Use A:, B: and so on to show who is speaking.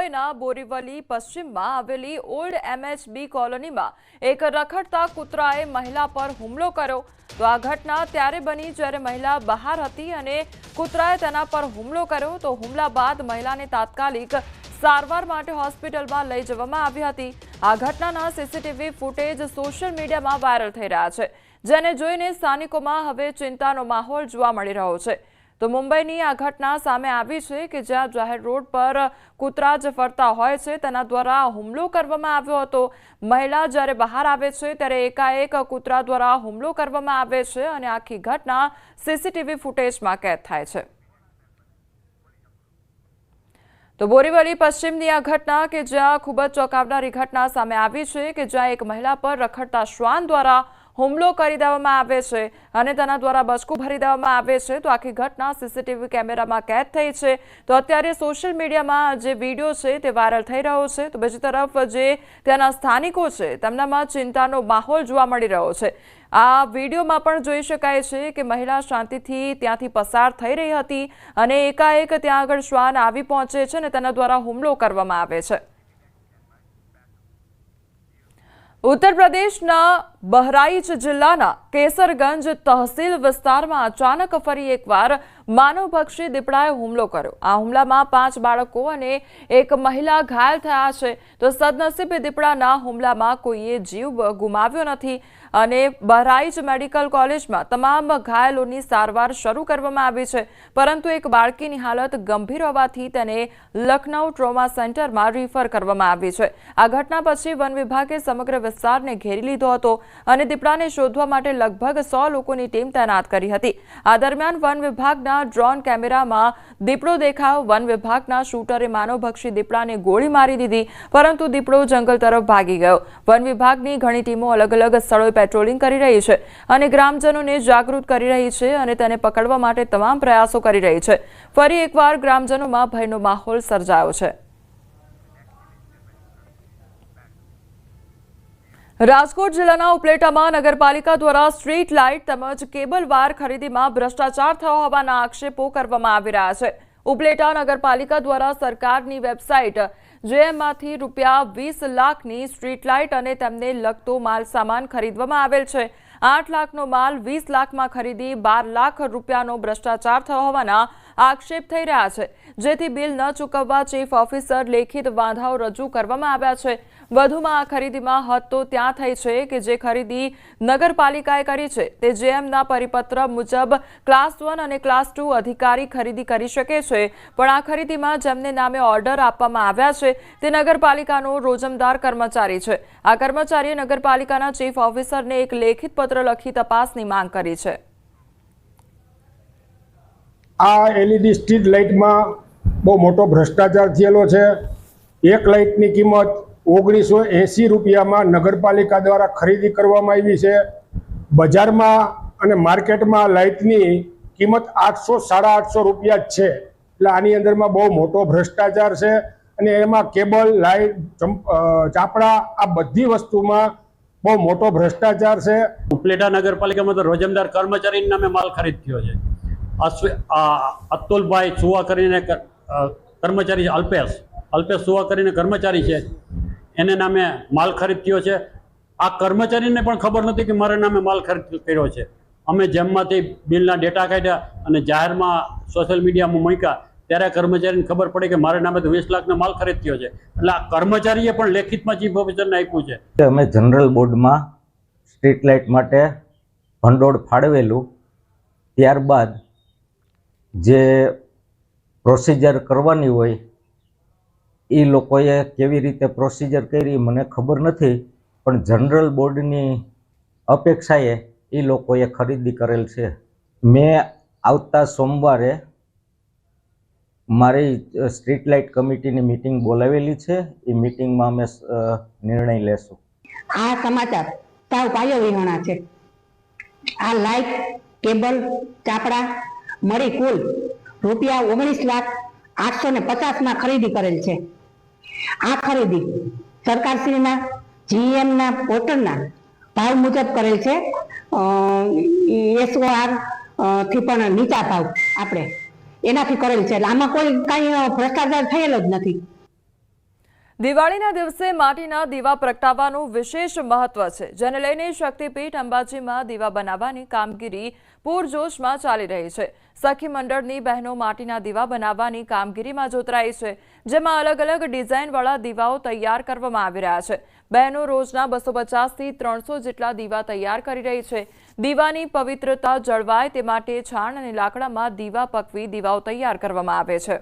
A: મુંબઈના બોરીવલી પશ્ચિમમાં આવેલી ઓલ્ડ એમએચબી કોલોનીમાં એક રખડતા કૂતરાએ મહિલા પર હુમલો કર્યો. તો આ ઘટના ત્યારે બની જ્યારે મહિલા બહાર હતી અને કૂતરાએ તેના પર હુમલો કર્યો. તો હુમલા બાદ મહિલાને તાત્કાલિક સારવાર માટે હોસ્પિટલમાં લઈ જવામાં આવી હતી. આ ઘટનાના સીસીટીવી ફૂટેજ સોશિયલ મીડિયામાં વાયરલ થઈ રહ્યા છે, જેને જોઈને સ્થાનિકોમાં હવે ચિંતાનો માહોલ જોવા મળી રહ્યો છે. તો મુંબઈની આ ઘટના સામે આવી છે કે જ્યાં જાહેર રોડ પર કૂતરા જ ફરતા હોય છે. તેના દ્વારા હુમલો કરવામાં આવ્યો હતો. મહિલા જ્યારે બહાર આવે છે ત્યારે એકાએક કૂતરા દ્વારા હુમલો કરવામાં આવે છે અને આખી ઘટના સીસીટીવી ફૂટેજમાં કેદ થાય છે. તો બોરીવલી પશ્ચિમની આ ઘટના કે જ્યાં ખૂબ જ ચોંકાવનારી ઘટના સામે આવી છે કે જ્યાં એક મહિલા પર રખડતા શ્વાન દ્વારા હુમલો કરી દેવામાં આવે છે અને તેના દ્વારા બચકું ભરી દેવામાં આવે છે. તો આખી ઘટના સીસીટીવી કેમેરામાં કેદ થઈ છે. તો અત્યારે સોશિયલ મીડિયામાં જે વીડિયો છે તે વાયરલ થઈ રહ્યો છે. તો બીજી તરફ જે ત્યાંના સ્થાનિકો છે તેમનામાં ચિંતાનો માહોલ જોવા મળી રહ્યો છે. આ વિડીયોમાં પણ જોઈ શકાય છે કે મહિલા શાંતિથી ત્યાંથી પસાર થઈ રહી હતી અને એકાએક ત્યાં આગળ શ્વાન આવી પહોંચે છે અને તેના દ્વારા હુમલો કરવામાં આવે છે. ઉત્તર પ્રદેશના બહરાઇચ જિલ્લાના કેસરગંજ તહસીલ વિસ્તારમાં અચાનક ફરી એકવાર માનવભક્ષી દીપડાએ હુમલો કર્યો. આ હુમલામાં પાંચ બાળકો અને એક મહિલા ઘાયલ થયા છે. તો સદનસીબે દીપડાના હુમલામાં કોઈએ જીવ ગુમાવ્યો નથી અને બહરાઈચ મેડિકલ કોલેજમાં તમામ ઘાયલોની સારવાર શરૂ કરવામાં આવી છે. પરંતુ એક બાળકીની હાલત ગંભીર હોવાથી તેને લખનૌ ટ્રોમા સેન્ટરમાં રિફર કરવામાં આવી છે. આ ઘટના પછી વન વિભાગે સમગ્ર વિસ્તારને ઘેરી લીધો હતો. અને દીપડાને શોધવા માટે લગભગ સો લોકોની ટીમ તૈનાત કરી હતી. આ દરમિયાન વન વિભાગના ડ્રોન કેમેરામાં દીપડો દેખાવ વન વિભાગના શૂટરે માનવભક્ષી દીપડાને ગોળી મારી દીધી, પરંતુ દીપડો જંગલ તરફ ભાગી ગયો. વન વિભાગની ઘણી ટીમો અલગ અલગ સ્થળોએ પેટ્રોલિંગ કરી રહી છે અને ગ્રામજનોને જાગૃત કરી રહી છે અને તેને પકડવા માટે તમામ પ્રયાસો કરી રહી છે. ફરી એકવાર ગ્રામજનોમાં ભયનો માહોલ સર્જાયો છે. રાજકોટ જિલ્લાના ઉપલેટામાં નગરપાલિકા દ્વારા સ્ટ્રીટ લાઇટ તેમજ કેબલ વાયર ખરીદીમાં ભ્રષ્ટાચાર થયો હોવાના આક્ષેપો કરવામાં આવી રહ્યા છે. ઉપલેટા નગરપાલિકા દ્વારા સરકારની વેબસાઇટ જેએમમાંથી રૂપિયા વીસ લાખની સ્ટ્રીટ લાઇટ અને તેમને લગતો માલ સામાન ખરીદવામાં આવેલ છે. આઠ લાખનો માલ વીસ લાખમાં ખરીદી બાર લાખ રૂપિયાનો ભ્રષ્ટાચાર થયો હોવાના આક્ષેપ થઈ રહ્યા છે. જેથી બિલ ન ચૂકવવા ચીફ ઓફિસર લેખિત વાંધાઓ રજૂ કરવામાં આવ્યા છે. વધુમાં આ ખરીદીમાં હદ તો ત્યાં થઈ છે કે જે ખરીદી નગરપાલિકાએ કરી છે તે જેએમના પરિપત્ર મુજબ ક્લાસ વન અને ક્લાસ ટુ અધિકારી ખરીદી કરી શકે છે. પણ આ ખરીદીમાં જેમને નામે ઓર્ડર આપવામાં આવ્યા છે તે નગરપાલિકાનો રોજમદાર કર્મચારી છે. આ કર્મચારીએ નગરપાલિકાના ચીફ ઓફિસરને એક લેખિત પત્ર લખી તપાસની માંગ કરી છે.
B: આ એલઈડી સ્ટ્રીટ લાઇટમાં બહુ મોટો ભ્રષ્ટાચાર થયેલો છે. એક લાઇટની કિંમત ઓગણીસો એંસી રૂપિયામાં નગરપાલિકા દ્વારા ખરીદી કરવામાં આવી છે. બજારમાં અને માર્કેટમાં લાઇટની કિંમત આઠસો સાડા આઠસો રૂપિયા જ છે. એટલે આની અંદરમાં બહુ મોટો ભ્રષ્ટાચાર છે અને એમાં કેબલ લાઇટ ચંપ- ચાપડા આ બધી વસ્તુમાં બહુ મોટો ભ્રષ્ટાચાર છે.
C: ઉપલેટા નગરપાલિકામાં તો રોજમદાર કર્મચારીના નામે માલ ખરીદ થયો છે. અતુલભાઈ સુવા કરીને કર્મચારી છે, અલ્પેશ. અલ્પેશ સુવા કરીને કર્મચારી છે. એને નામે માલ ખરીદ થયો છે. આ કર્મચારીને પણ ખબર નથી કે મારા નામે માલ ખરીદ કર્યો છે. અમે જેમમાંથી બિલના ડેટા કાઢ્યા અને જાહેરમાં સોશિયલ મીડિયામાં મૂક્યા, ત્યારે કર્મચારીને ખબર પડી કે મારા નામે તો વીસ લાખનો માલ ખરીદ થયો છે. એટલે આ કર્મચારીએ પણ લેખિતમાં ચીફ ઓફિસરને આપ્યું છે.
D: અમે જનરલ બોર્ડમાં સ્ટ્રીટ લાઇટ માટે ભંડોળ ફાળવેલું, ત્યારબાદ જે પ્રોસિજર કરવાની હોય, એ લોકોએ કેવી રીતે પ્રોસિજર કરી મને ખબર નથી, પણ જનરલ બોર્ડની અપેક્ષાએ એ લોકોએ ખરીદી કરેલ છે. મેં આવતા સોમવારે મારી સ્ટ્રીટ લાઇટ કમિટીની મિટિંગ બોલાવેલી છે, એ મિટિંગમાં અમે નિર્ણય લેશું.
E: આ સમાચાર સાવ પાયો વિહોણા છે. આ લાઇટ, કેબલ, ચાપડા મળી કુલ રૂપિયા ઓગણીસ લાખ આઠસો ને પચાસમાં ખરીદી કરેલ છે. આ ખરીદી સરકારશ્રીના જીએમના પોર્ટલના ભાવ મુજબ કરેલ છે. એસઓઆરથી પણ નીચા ભાવ આપણે એનાથી કરેલ છે. આમાં કોઈ કાંઈ ભ્રષ્ટાચાર થયેલો જ નથી.
A: દિવાળીના દિવસે માટીના દીવા પ્રગટાવવાનું વિશેષ મહત્વ છે. જેને લઈને શક્તિપીઠ અંબાજીમાં દીવા બનાવવાની કામગીરી પૂરજોશમાં ચાલી રહી છે. સખી મંડળની બહેનો માટીના દીવા બનાવવાની કામગીરીમાં જોતરાઈ છે, જેમાં અલગ અલગ ડિઝાઇનવાળા દીવાઓ તૈયાર કરવામાં આવી રહ્યા છે. બહેનો રોજના બસો પચાસથી ત્રણસો જેટલા દીવા તૈયાર કરી રહી છે. દીવાની પવિત્રતા જળવાય તે માટે છાણ અને લાકડામાં દીવા પકવી દીવાઓ તૈયાર કરવામાં આવે છે.